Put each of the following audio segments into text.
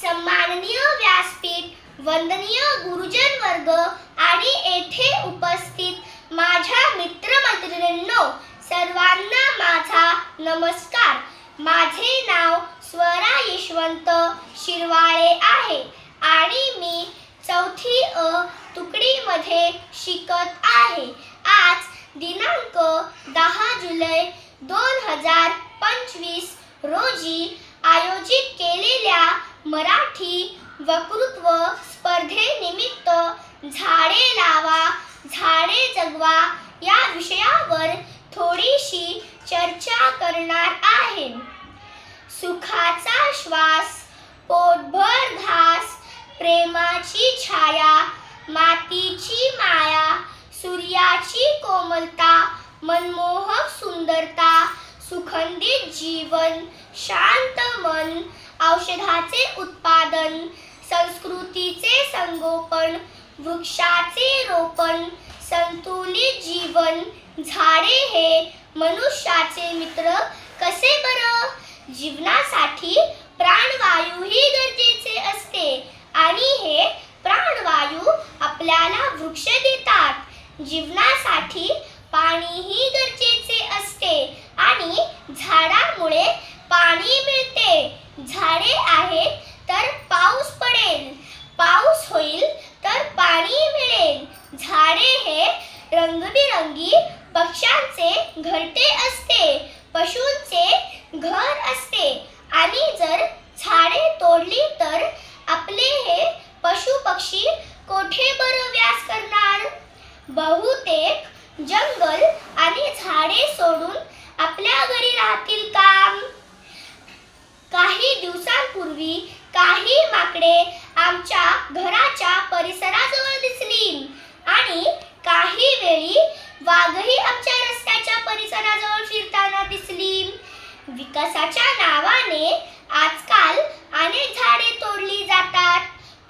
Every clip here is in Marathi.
सन्माननीय व्यासपीठ वंदनीय गुरुजन वर्ग आणि येथे उपस्थित माझ्या मित्रमैत्रिणींनो सर्वांना माझा नमस्कार. माझे नाव स्वरा यशवंत शिरवाळे आहे आणि मी चौथी अ तुकडीमध्ये शिकत आहे. आज दिनांक दहा जुलै दोन हजार पंचवीस रोजी आयोजित केलेल्या मराठी वक्तृत्व स्पर्धेनिमित्त झाडे लावा झाडे जगवा या विषयावर थोडीशी चर्चा करणार आहे. सुखाचा श्वास पोटभर घास प्रेमाची छाया मातीची माया सूर्याची कोमलता मनमोहक सुंदरता सुखंदित जीवन शांत मन औषधाचे उत्पादन संस्कृतीचे संगोपन वृक्षाचे रोपण संतुलित जीवन झाडे हे मनुष्याचे मित्र कसे बरं? जीवनासाठी प्राणवायू ही गरजेचे असते आणि हे प्राणवायू आपल्याला वृक्ष देतात. जीवनासाठी पाणीही गरजेचे असते आणि झाडामुळे पाणी मिळते झाडे आहेत तर पाऊस पडेल पाऊस होईल तर पाणी मिळेल झाडे हे रंगबिरंगी पक्ष्यांचे घरटे असते पशूंचे घर असते. आणि जर झाडे तोडली तर आपले हे पशु पक्षी कोठे बरं व्यास करणार? बहुतेक जंगल आणि झाडे सोडून आपल्या घरी राहतील काम. काही दिवसांपूर्वी काही माकडे आमच्या घराच्या परिसराजवळ दिसली. आणि काही वेळी वाघही आमच्या रस्त्याच्या परिसराजवळ फिरताना दिसली. विकासाच्या नावाने आजकाल अनेक झाडे तोडली जातात.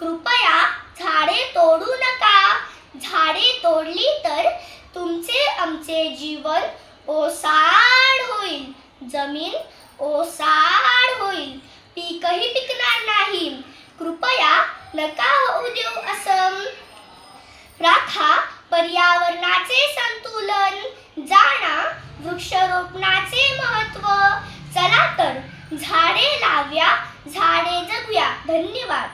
कृपया झाडे तोडू नका. झाडे तोडली तर तुमचे आमचे जीवन ओसाड होईल. जमीन ओसाड होईल. पीकही पिकणार नाही. कृपया नका हो राखा पर्यावरणाचे संतुलन जाणा वृक्षारोपणाचे महत्त्व चला तर झाडे लाव्या झाडे जगूया. धन्यवाद.